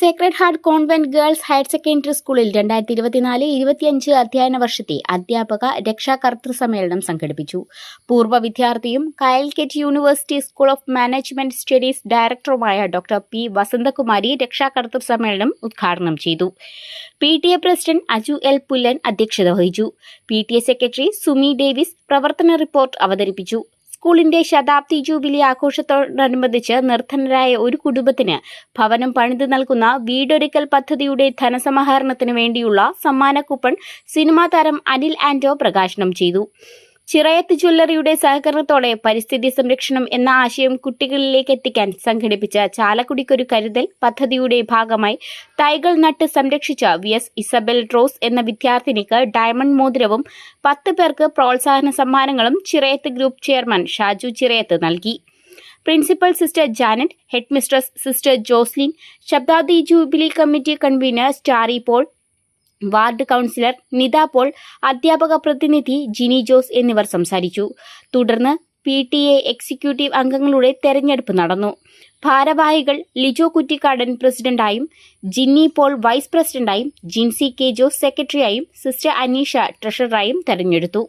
Sacred heart convent girls higher secondary സ്കൂളിൽ രണ്ടായിരത്തി ഇരുപത്തിനാല് ഇരുപത്തിയഞ്ച് അധ്യയന വർഷത്തെ അധ്യാപക രക്ഷാകർത്തൃ സമ്മേളനം സംഘടിപ്പിച്ചു. പൂർവ വിദ്യാർത്ഥിയും Calicut university school of management studies ഡയറക്ടറുമായ ഡോക്ടർ പി വസന്തകുമാരി രക്ഷാകർത്തൃ സമ്മേളനം ഉദ്ഘാടനം ചെയ്തു. P T A president Aju L Pullan അധ്യക്ഷത വഹിച്ചു. P T A secretary Sumi Davis പ്രവർത്തന റിപ്പോർട്ട് അവതരിപ്പിച്ചു. സ്കൂളിന്റെ ശതാബ്ദി ജൂബിലി ആഘോഷത്തോടനുബന്ധിച്ച് നിർധനരായ ഒരു കുടുംബത്തിന് ഭവനം പണിത് നൽകുന്ന വീടൊരുക്കൽ പദ്ധതിയുടെ ധനസമാഹരണത്തിന് വേണ്ടിയുള്ള സമ്മാന കൂപ്പൺ സിനിമാ താരം അനിൽ ആന്റോ പ്രകാശനം ചെയ്തു. ചിറയത്ത് ജ്വല്ലറിയുടെ സഹകരണത്തോടെ പരിസ്ഥിതി സംരക്ഷണം എന്ന ആശയം കുട്ടികളിലേക്ക് എത്തിക്കാൻ സംഘടിപ്പിച്ച ചാലക്കുടിക്കൊരു കരുതൽ പദ്ധതിയുടെ ഭാഗമായി തൈകൾ നട്ട് സംരക്ഷിച്ച വി എസ് ഇസബൽ റോസ് എന്ന വിദ്യാർത്ഥിനിക്ക് ഡയമണ്ട് മോതിരവും പത്ത് പേർക്ക് പ്രോത്സാഹന സമ്മാനങ്ങളും ചിറയത്ത് ഗ്രൂപ്പ് ചെയർമാൻ ഷാജു ചിറയത്ത് നൽകി. Principal sister Janet headmistress sister Joslin ശബ്ദാദി jubilee committee convener Starry Paul ward councillor Nitha Paul അധ്യാപക പ്രതിനിധി ജിനി ജോസ് എന്നിവർ സംസാരിച്ചു. തുടർന്ന് പി ടി എ എക്സിക്യൂട്ടീവ് അംഗങ്ങളുടെ തെരഞ്ഞെടുപ്പ് നടന്നു. ഭാരവാഹികൾ ലിജോ കുറ്റിക്കാടൻ പ്രസിഡന്റായും ജിന്നി പോൾ വൈസ് പ്രസിഡന്റായും ജിൻസി കെ ജോസ് സെക്രട്ടറിയായും സിസ്റ്റർ അനീഷ ട്രഷററായും തെരഞ്ഞെടുത്തു.